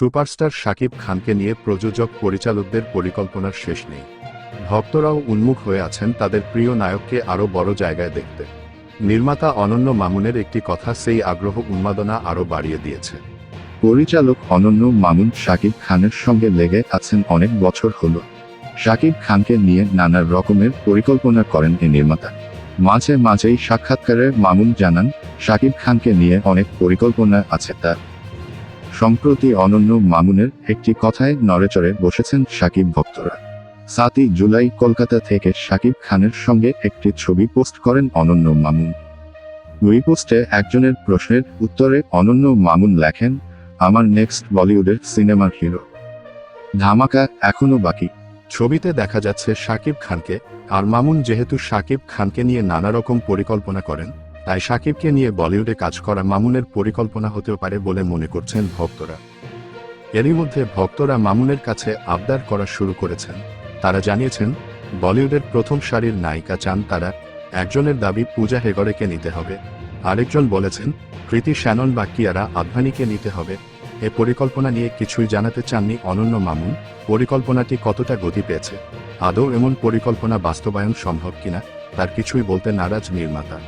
Superstar Shakib খানকে নিয়ে প্রযোজক পরিচালকদের পরিকল্পনার শেষ নেই। ভক্তরাও উন্মুখ হয়ে আছেন তাদের প্রিয় নায়ককে আরও বড় জায়গায় দেখতে। নির্মাতা অনন্য মামুনের একটি কথা সেই আগ্রহ উন্মাদনা আরও বাড়িয়ে দিয়েছে। পরিচালক অনন্য মামুন শাকিব খানের সঙ্গে লেগে আছেন অনেক বছর হলো। শাকিব খানকে নিয়ে নানা রকমের পরিকল্পনা করেন এই নির্মাতা। মাঝে মাঝেই সাক্ষাৎকারে মামুন জানান শাকিব খানকে নিয়ে অনেক পরিকল্পনা আছে তার সম্প্রতি অনন্য মামুনের একটি কথায় নড়েচড়ে বসেছেন শাকিব ভক্তরা। সাতই জুলাই কলকাতা থেকে শাকিব খানের সঙ্গে একটি ছবি পোস্ট করেন অনন্য মামুন। ওই পোস্টে একজনের প্রশ্নের উত্তরে অনন্য মামুন লেখেন, আমার নেক্সট বলিউডের সিনেমার হিরো। ধামাকা এখনও বাকি। ছবিতে দেখা যাচ্ছে শাকিব খানকে, আর মামুন যেহেতু শাকিব খানকে নিয়ে নানা রকম পরিকল্পনা করেন তাই শাকিবকে নিয়ে বলিউডে কাজ করা মামুনের পরিকল্পনা হতেও পারে বলে মনে করছেন ভক্তরা। এরই মধ্যে ভক্তরা মামুনের কাছে আবদার করা শুরু করেছেন। তারা জানিয়েছেন, বলিউডের প্রথম সারির নায়িকা চান তারা, একজনের দাবি পূজা হেগড়েকে নিতে হবে। আরেকজন বলেছেন কৃতি শ্যানন বা কিয়ারা আদভানিকে নিতে হবে। এ পরিকল্পনা নিয়ে কিছুই জানাতে চাননি অনন্য মামুন। পরিকল্পনাটি কতটা গতি পেয়েছে? আদৌ এমন পরিকল্পনা বাস্তবায়ন সম্ভব কিনা, তার কিছুই বলতে নারাজ নির্মাতা।